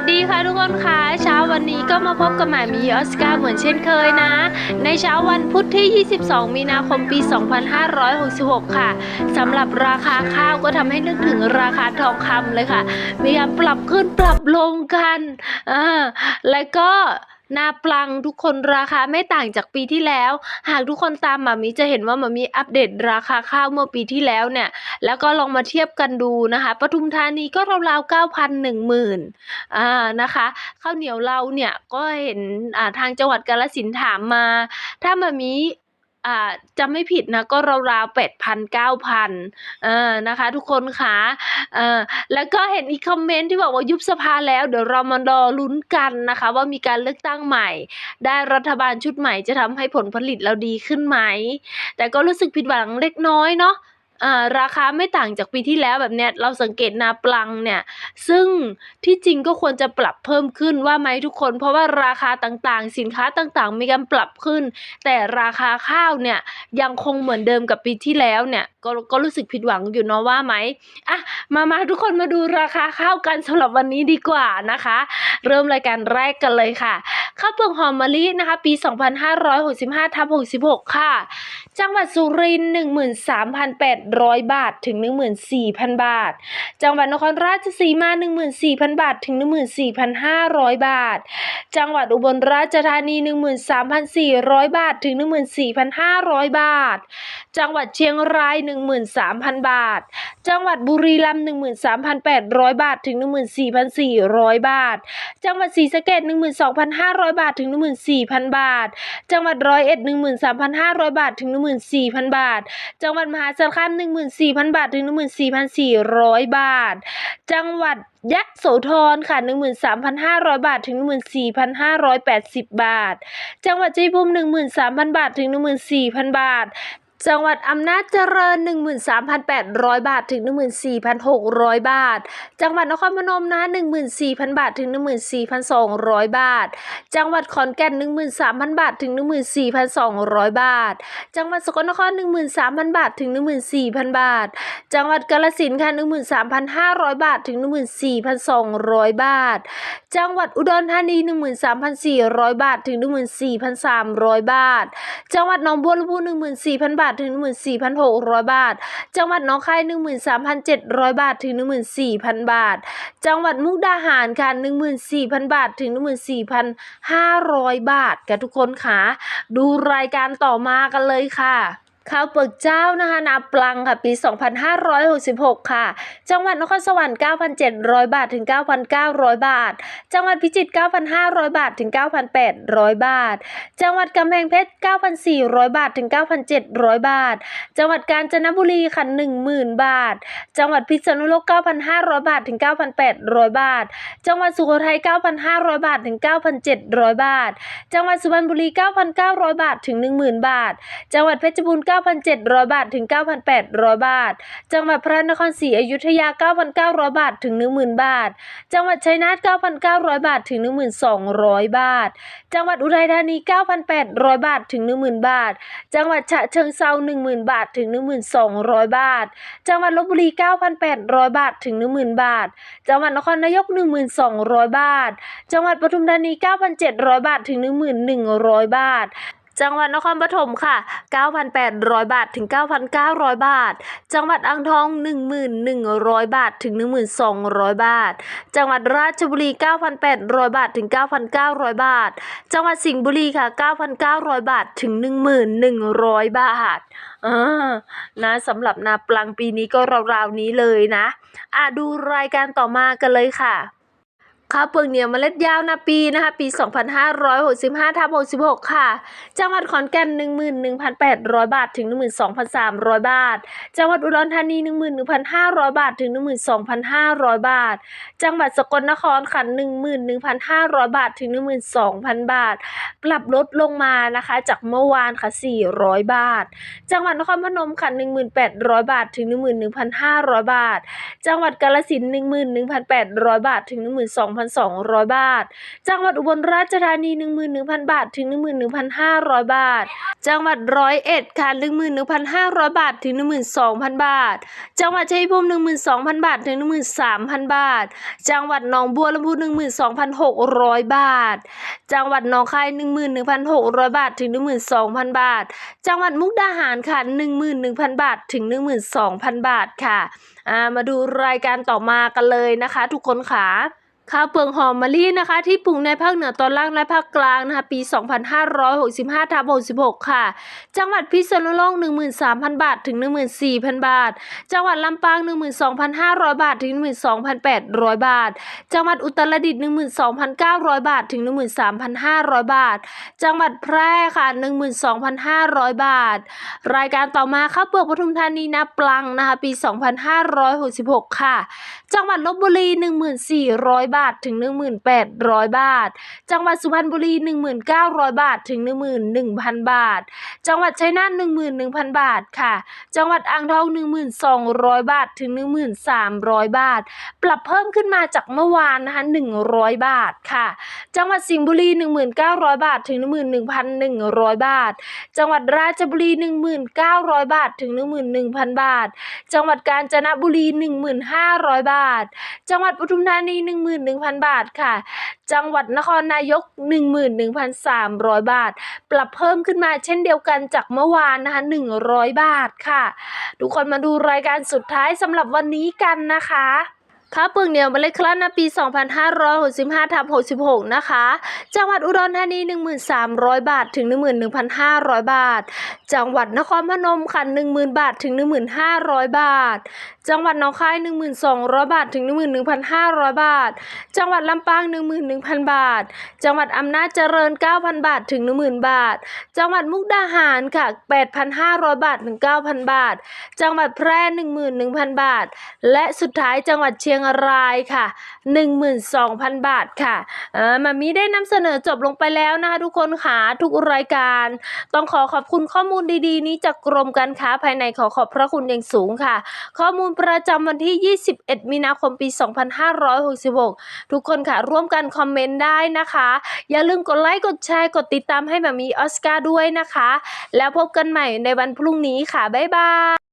สดีค่ะทุกคนค่ะเช้าวันนี้ก็มาพบกับหมามีออสการ์เหมือนเช่นเคยนะ ในเช้าวันพุธที่ 22 มีนาคมปี 2566 ค่ะสำหรับราคาข้าวก็ทำให้นึกถึงราคาทองคำเลยค่ะ มีการปรับขึ้นปรับลงกันอ่าและก็ นาปลังทุกคนราคาไม่ต่างจากปีที่แล้ว หากทุกคนตามหมามีจะเห็นว่าหมามีอัปเดตราคาข้าวเมื่อปีที่แล้วเนี่ย แล้วก็ลองมาเทียบกันดูนะคะปทุมธานีก็ราวๆเก้าพันหนึ่งหมื่นอ่านะคะข้าวเหนียวเราเนี่ยก็เห็นอ่าทางจังหวัดกาลสินถามมา ถ้ามามี อ่าจำไม่ผิดนะก็ราวๆแปดพันเก้าพันเออนะคะ ทุกคนคะเออแล้วก็เห็นอีกคอมเมนต์ที่บอกว่ายุบสภาแล้ว เดี๋ยวเรามารอลุ้นกันนะคะ ว่ามีการเลือกตั้งใหม่ ได้รัฐบาลชุดใหม่จะทำให้ผลผลิตเราดีขึ้นไหม แต่ก็รู้สึกผิดหวังเล็กน้อยเนาะ ราคาไม่ต่างจากปีที่แล้วแบบเนี้ยเราสังเกตนาปลังเนี่ยซึ่งที่จริงก็ควรจะปรับเพิ่มขึ้นว่าไหมทุกคน เพราะว่าราคาต่างๆ สินค้าต่างๆ มีการปรับขึ้น แต่ราคาข้าวเนี่ยยังคงเหมือนเดิมกับปีที่แล้วเนี่ยก็ก็รู้สึกผิดหวังอยู่เนาะว่าไหมอะมามาทุกคนมาดูราคาข้าวกันสำหรับวันนี้ดีกว่านะคะ เริ่มรายการแรกกันเลยค่ะข้าวเปลือกหอมมะลินะคะ ปี 2565ทับ66 ค่ะจ วัดสุรินทร์13,800 บาทถึง 14,000 บาท จังหวัดนครราชสีมา 14,000 บาทถึง 14,500 บาท จังหวัดอุบลราชธานี 13,400 บาทถึง 14,500 บาท จังหวัดเชียงราย 13,000 บาท จังหวัดบุรีรัมย์13,800 บาทถึง 14,400 บาท จังหวัดศรีสะเกษ12,500 บาทถึง 14,000 บาท จังหวัดร้อยเอ็ด13,500 บาทถึง 14,000 14,000 บาท จังหวัดมหาสารคาม14,000 บาท ถึง 14,400 บาท จังหวัดยะโสธรค่ะ 13,500 บาท ถึง 14,580 บาท จังหวัดชัยภูมิ13,000 บาท ถึง 14,000 บาท จังหวัดอำนาจเจริญ 13,800 บาทถึง 14,600 บาท จังหวัดนครพนมนะ 14,000 บาทถึง 14,200 บาท จังหวัดขอนแก่น 13,000 บาทถึง 14,200 บาท จังหวัดสกลนคร 13,000 บาทถึง 14,000 บาท จังหวัดกาฬสินธุ์ค่ะ13,500 บาทถึง 14,200 บาท จังหวัดอุดรธานี 13,400 บาทถึง 14,300 บาท จังหวัดหนองบัวลำพู 14,000 บาททถึง 14,600 บาท จังหวัดน้องคาย 13,700 บาทถึง 14,000 บาท จังหวัดมุกดาหารค่ะ 14,000 บาทถึง 14,500 บาทค่ะทุกคนค่ะดูรายการต่อมากันเลยค่ะ ข้าวเปลือกเจ้านะคะนาปลังค่ะปี 2566 ค่ะ จังหวัดนครสวรรค์ 9,700 บาทถึง 9,900 บาท จังหวัดพิจิตร 9,500 บาทถึง 9,800 บาท จังหวัดกำแพงเพชร 9,400 บาทถึง 9,700 บาท จังหวัดกาญจนบุรีค่ะ10,000 บาท จังหวัดพิษณุโลก 9,500 บาทถึง 9,800 บาท จังหวัดสุโขทัย 9,500 บาทถึง 9,700 บาท จังหวัดสุพรรณบุรี 9,900 บาทถึง 10,000 บาท จังหวัดเพชรบูรณ์9,700 บาท ถึง 9,800 บาท จังหวัดพระนครศรีอยุธยา 9,900 บาท ถึง 10,000 บาท จังหวัดชัยนาท 9,900 บาท ถึง 1,200 บาท จังหวัดอุทัยธานี 9,800 บาท ถึง 10,000 บาท จังหวัดฉะเชิงเทรา10,000 บาท ถึง 1,200 บาท จังหวัดลบบุรี 9,800 บาท ถึง 10,000 บาท จังหวัดนครนายก 1,200 บาท จังหวัดปทุมธานี 9,700 บาท ถึง 1,100 บาท จังหวัดนครปฐมค่ะ 9,800 บาทถึง 9,900 บาท จังหวัดอ่างทอง 1,100 บาทถึง 1,200 บาท จังหวัดราชบุรี 9,800 บาทถึง 9,900 บาท จังหวัดสิงห์บุรีค่ะ 9,900 บาทถึง 1,100 บาทอ่านะสำหรับนาปลังปีนี้ก็ราวๆนี้เลยนะ อะดูรายการต่อมากันเลยค่ะ ข้าวเปลือกเหนียวเมล็ดยาวนาปีนะคะปี 2565ทับ66 ค่ะ จังหวัดขอนแก่น 11,800 บาทถึง 12,300 บาท จังหวัดอุดรธานี 11,500 บาทถึง 12,500 บาท จังหวัดสกลนครค่ะ 11,500 บาทถึง 12,000 บาท ปรับลดลงมานะคะจากเมื่อวานค่ะ 400 บาท จังหวัดนครพนมค่ะ 1,800 บาทถึง 11,500 บาท จังหวัดกาฬสินธุ์11,800 บาทถึง 12,000 2,200 บาท จังหวัดอุบลราชธานี 11,000 บาท ถึง 11,500 บาท จังหวัดร้อยเอ็ดค่ะ11,500 บาท ถึง 12,000 บาท จังหวัดชัยภูมิ 12,000 บาท ถึง 13,000 บาท จังหวัดหนองบัวลำพู 12,600 บาท จังหวัดหนองคาย 11,600 บาท ถึง 12,000 บาท จังหวัดมุกดาหารค่ะ11,000 บาท ถึง 12,000 บาทค่ะ มาดูรายการต่อมากันเลยนะคะ ทุกคนค่ะ ข้าวเปลือกหอมมะลินะคะ ที่ปลูกในภาคเหนือตอนล่างและภาคกลางนะคะปี 2565ทับ66 ค่ะ จังหวัดพิษณุโลก 13,000 บาทถึง 14,000 บาท จังหวัดลำปาง 12,500 บาทถึง 12,800 บาท จังหวัดอุตรดิตถ์12,900 บาทถึง 13,500 บาท จังหวัดแพร่ค่ะ 12,500 บาท รายการต่อมาข้าวเปลือกปทุมธานีนาปลังนะคะปี 2566 ค่ะ จังหวัดลบบุรี 1,400 บาทาทถึง 1,800 บาท จังหวัดสุพรรณบุรี 1,900บาทถึง 11,000 บาท จังหวัดชัยนาท11,000 บาทค่ะ จังหวัดอ่างทอง 1,200 บาทถึง 1,300 บาท ปรับเพิ่มขึ้นมาจากเมื่อวานนะคะ100 บาทค่ะ จังหวัดสิงห์บุรี 1,900 บาทถึง 11,100 บาท จังหวัดราชบุรี 1,900 บาทถึง 11,000 บาท จังหวัดกาญจนบุรี 1,500 บาท จังหวัดปทุมธานี 11,000 บาทค่ะ จังหวัดนครนายก 11,300 บาท ปรับเพิ่มขึ้นมาเช่นเดียวกันจากเมื่อวานนะคะ 100 บาทค่ะ ทุกคนมาดูรายการสุดท้ายสำหรับวันนี้กันนะคะ ข้าวเปลือกเหนียวเมล็ดคลั่นนปี 2565ทับ66 นะคะ จังหวัดอุดรธานี 1,300 บาท ถึง 11,500 บาท จังหวัดนครพนมค่ะ10,000 บาท ถึง 1,500 บาท จังหวัดหนองคาย 1,200 บาท ถึง 11,500 บาท จังหวัดลำปาง 11,000 บาท จังหวัดอำนาจเจริญ 9,000 บาท ถึง 10,000 บาท จังหวัดมุกดาหารค่ะ 8,500 บาท ถึง 9,000 บาท จังหวัดแพร่ 11,000 บาท และสุดท้ายจังหวัดเชียงรายค่ะ 12,000 บาทค่ะมามีได้นำเสนอจบลงไปแล้วนะคะทุกคนค่ะทุกรายการ ต้องขอขอบคุณข้อมูลดีๆ นี้จากกรมการค้าภายในขอขอบพระคุณอย่างสูงค่ะ ข้อมูลประจำวันที่ 21 มีนาคมปี 2566 ทุกคนค่ะ ร่วมกันคอมเมนต์ได้นะคะ อย่าลืมกดไลค์กดแชร์กดติดตามให้แบบมีออสการ์ด้วยนะคะ แล้วพบกันใหม่ในวันพรุ่งนี้ค่ะ บ๊ายบาย